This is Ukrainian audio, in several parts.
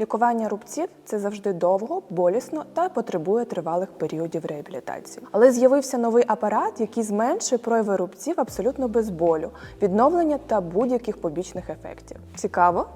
Лікування рубців це завжди довго, болісно та потребує тривалих періодів реабілітації. Але з'явився новий апарат, який зменшує прояви рубців абсолютно без болю, відновлення та будь-яких побічних ефектів. Цікаво?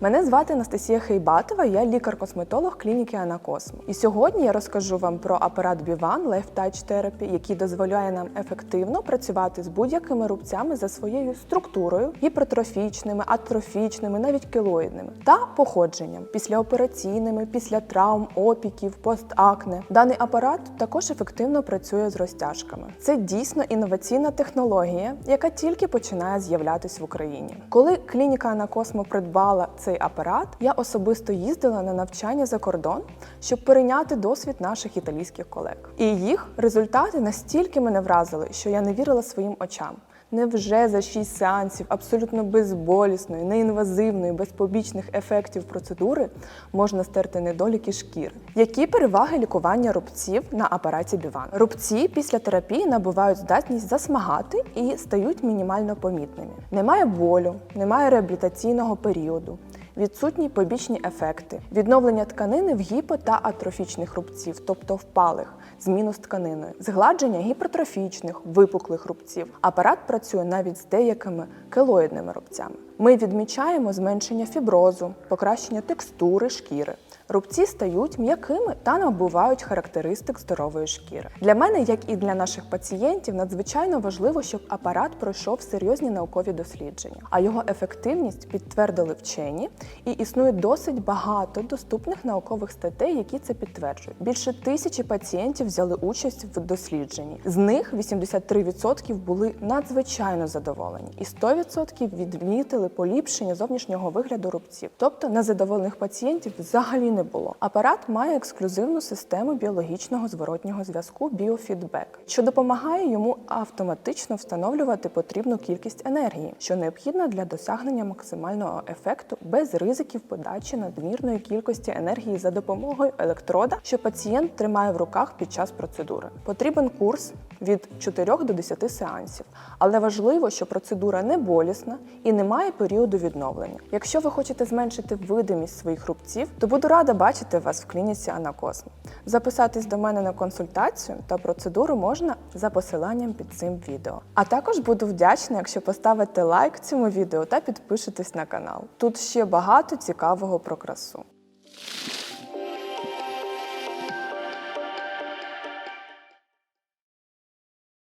Мене звати Анастасія Хейбатова, я лікар-косметолог клініки Анакосмо. І сьогодні я розкажу вам про апарат Bivan Life Touch Therapy, який дозволяє нам ефективно працювати з будь-якими рубцями за своєю структурою, гіпертрофічними, атрофічними, навіть кілоїдними та походженням післяопераційними, після травм, опіків, постакне. Даний апарат також ефективно працює з розтяжками. Це дійсно інноваційна технологія, яка тільки починає з'являтись в Україні. Коли клініка Анакосмо придбала цей апарат, я особисто їздила на навчання за кордон, щоб перейняти досвід наших італійських колег. І їх результати настільки мене вразили, що я не вірила своїм очам. Невже за 6 сеансів абсолютно безболісної, неінвазивної, без побічних ефектів процедури можна стерти недоліки шкіри? Які переваги лікування рубців на апараті Біван? Рубці після терапії набувають здатність засмагати і стають мінімально помітними. Немає болю, немає реабілітаційного періоду. Відсутні побічні ефекти, відновлення тканини в гіпо та атрофічних рубців, тобто впалих, зміну з тканиною, згладження гіпертрофічних, випуклих рубців. Апарат працює навіть з деякими келоїдними рубцями. Ми відмічаємо зменшення фіброзу, покращення текстури шкіри. Рубці стають м'якими та набувають характеристик здорової шкіри. Для мене, як і для наших пацієнтів, надзвичайно важливо, щоб апарат пройшов серйозні наукові дослідження, а його ефективність підтвердили вчені, і існує досить багато доступних наукових статей, які це підтверджують. Більше тисячі пацієнтів взяли участь в дослідженні. З них 83% були надзвичайно задоволені, і 100% відмітили поліпшення зовнішнього вигляду рубців. Тобто незадоволених пацієнтів взагалі не було. Апарат має ексклюзивну систему біологічного зворотнього зв'язку біофідбек, що допомагає йому автоматично встановлювати потрібну кількість енергії, що необхідна для досягнення максимального ефекту без ризиків подачі надмірної кількості енергії за допомогою електрода, що пацієнт тримає в руках під час процедури. Потрібен курс від 4 до 10 сеансів, але важливо, що процедура не болісна і не має періоду відновлення. Якщо ви хочете зменшити видимість своїх рубців, то буду рада бачити вас в клініці Анакосм. Записатись до мене на консультацію та процедуру можна за посиланням під цим відео. А також буду вдячна, якщо поставите лайк цьому відео та підпишетесь на канал. Тут ще багато цікавого про красу.